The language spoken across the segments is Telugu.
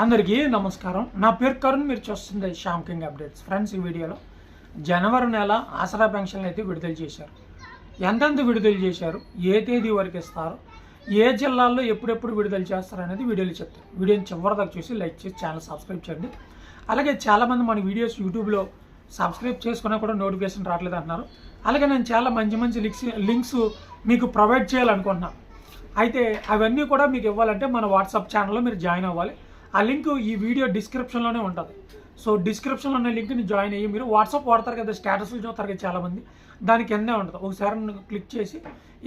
అందరికీ నమస్కారం. నా పేరు కరుణ్ మీరు చూస్తుంది శ్యామ్ కింగ్ అప్డేట్స్. ఫ్రెండ్స్ ఈ వీడియోలో జనవరి నెల ఆసరా పెన్షన్లు అయితే విడుదల చేశారు. ఎంతెంత విడుదల చేశారు? ఏ తేదీ వరకు ఇస్తారు? ఏ జిల్లాల్లో ఎప్పుడెప్పుడు విడుదల చేస్తారు అనేది వీడియోలు చెప్తారు వీడియోని చివరిదాకా చూసి లైక్ చేసి ఛానల్ సబ్స్క్రైబ్ చేయండి. అలాగే చాలామంది మన వీడియోస్ యూట్యూబ్లో సబ్స్క్రైబ్ చేసుకున్నా కూడా నోటిఫికేషన్ రావట్లేదు అంటున్నారు. అలాగే నేను చాలా మంచి మంచి లింక్స్ లింక్స్ మీకు ప్రొవైడ్ చేయాలనుకుంటున్నాను. అయితే అవన్నీ కూడా మీకు ఇవ్వాలంటే మన వాట్సాప్ ఛానల్లో మీరు జాయిన్ అవ్వాలి. ఆ లింక్ ఈ వీడియో డిస్క్రిప్షన్లోనే ఉంటుంది. సో డిస్క్రిప్షన్లో ఉన్న లింక్ని జాయిన్ అయ్యి మీరు వాట్సాప్ వాడతారు కదా స్టేటస్లు చూస్తారు కదా చాలామంది. దాని కిందే ఉంటుంది. ఒకసారి క్లిక్ చేసి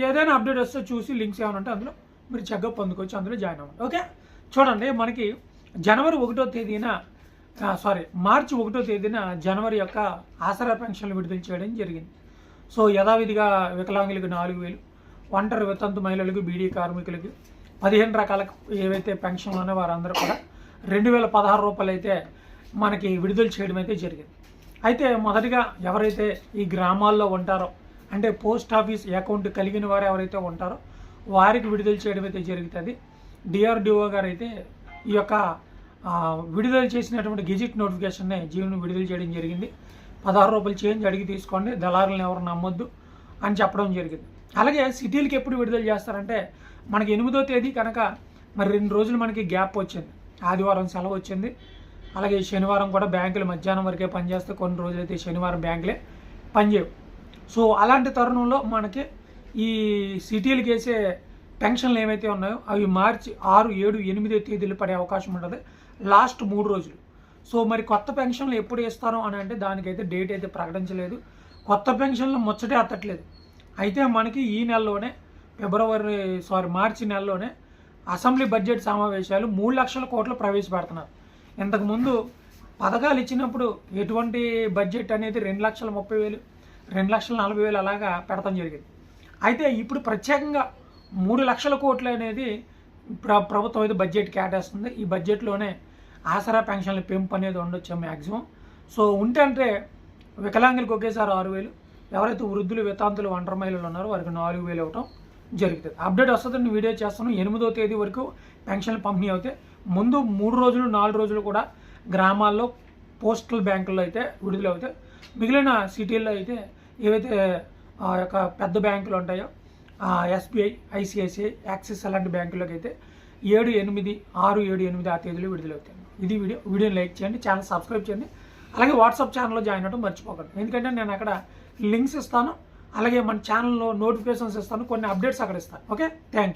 ఏదైనా అప్డేట్ వస్తే చూసి లింక్స్ ఏమైనా ఉంటే అందులో మీరు చక్కగా పొందుకోవచ్చు అందులో జాయిన్ అవ్వండి. ఓకే? చూడండి మనకి జనవరి ఒకటో తేదీన సారీ మార్చి ఒకటో తేదీన జనవరి యొక్క ఆసరా పెన్షన్లు విడుదల చేయడం జరిగింది. సో యథావిధిగా వికలాంగులకు నాలుగు వేలు ఒంటరి వితంతు మహిళలకు బీడీ కార్మికులకి పదిహేను రకాల ఏవైతే పెన్షన్లు ఉన్నాయో వారందరూ కూడా రెండు వేల పదహారు రూపాయలు అయితే మనకి విడుదల చేయడం అయితే జరిగింది. అయితే మొదటిగా ఎవరైతే ఈ గ్రామాల్లో ఉంటారో అంటే పోస్ట్ ఆఫీస్ అకౌంట్ కలిగిన వారు ఎవరైతే ఉంటారో వారికి విడుదల చేయడం అయితే జరుగుతుంది. డిఆర్డిఓ గారు అయితే ఈ యొక్క విడుదల చేసినటువంటి గెజిట్ నోటిఫికేషన్ని జీవన్ విడుదల చేయడం జరిగింది. పదహారు రూపాయలు చేంజ్ అడిగి తీసుకోండి దళారులను ఎవరు నమ్మొద్దు అని చెప్పడం జరిగింది. అలాగే సిటీలకి ఎప్పుడు విడుదల చేస్తారంటే మనకి ఎనిమిదో తేదీ కనుక మరి రెండు రోజులు మనకి గ్యాప్ వచ్చింది. ఆదివారం సెలవు వచ్చింది. అలాగే శనివారం కూడా బ్యాంకులు మధ్యాహ్నం వరకే పనిచేస్తే కొన్ని రోజులైతే శనివారం బ్యాంకులే పనిచేయవు సో అలాంటి తరుణంలో మనకి ఈ సిటీలకి వేసే పెన్షన్లు ఏవైతే ఉన్నాయో అవి మార్చి ఆరు ఏడు ఎనిమిదో తేదీలు పడే అవకాశం ఉంటుంది. లాస్ట్ మూడు రోజులు. సో మరి కొత్త పెన్షన్లు ఎప్పుడు ఇస్తారో అని అంటే దానికైతే డేట్ అయితే ప్రకటించలేదు. కొత్త పెన్షన్లు ముచ్చటే అత్తట్లేదు అయితే మనకి ఈ నెలలోనే ఫిబ్రవరి సారీ మార్చి నెలలోనే అసెంబ్లీ బడ్జెట్ సమావేశాలు మూడు లక్షల కోట్లు ప్రవేశపెడుతున్నారు. ఇంతకుముందు పథకాలు ఇచ్చినప్పుడు ఎటువంటి బడ్జెట్ అనేది రెండు లక్షల ముప్పై వేలు రెండు లక్షల నలభై వేలు అలాగా పెడతాం జరిగింది. అయితే ఇప్పుడు ప్రత్యేకంగా మూడు లక్షల కోట్లు అనేది ప్ర ప్రభుత్వం అయితే బడ్జెట్ కేటాయిస్తుంది. ఈ బడ్జెట్లోనే ఆసరా పెన్షన్ల పెంపు అనేది ఉండొచ్చు మ్యాక్సిమం సో ఉంటే అంటే వికలాంగులకు ఒకేసారి ఆరు వేలు ఎవరైతే వృద్ధులు వితాంతులు ఒంటరి మహిళలు ఉన్నారో వారికి నాలుగు వేలు ఇవ్వటం జరుగుతుంది. అప్డేట్ వస్తుందని వీడియో చేస్తాను. ఎనిమిదో తేదీ వరకు పెన్షన్లు పంపిణీ అవుతాయి. ముందు మూడు రోజులు నాలుగు రోజులు కూడా గ్రామాల్లో పోస్టల్ బ్యాంకుల్లో అయితే విడుదల అవుతాయి. మిగిలిన సిటీల్లో అయితే ఏవైతే ఆ యొక్క పెద్ద బ్యాంకులు ఉంటాయో ఎస్బీఐ ఐసిఐసిఐ యాక్సిస్ అలాంటి బ్యాంకులకు అయితే ఏడు ఎనిమిది ఆరు ఏడు ఎనిమిది ఆ తేదీలో విడుదలవుతాయి ఇది వీడియో వీడియోని లైక్ చేయండి ఛానల్ సబ్స్క్రైబ్ చేయండి. అలాగే వాట్సాప్ ఛానల్లో జాయిన్ అవ్వడం మర్చిపోకండి. ఎందుకంటే నేను అక్కడ లింక్స్ ఇస్తాను. అలాగే మన ఛానల్లో నోటిఫికేషన్స్ ఇస్తాను కొన్ని అప్డేట్స్ అక్కడ ఇస్తాను. Okay thank you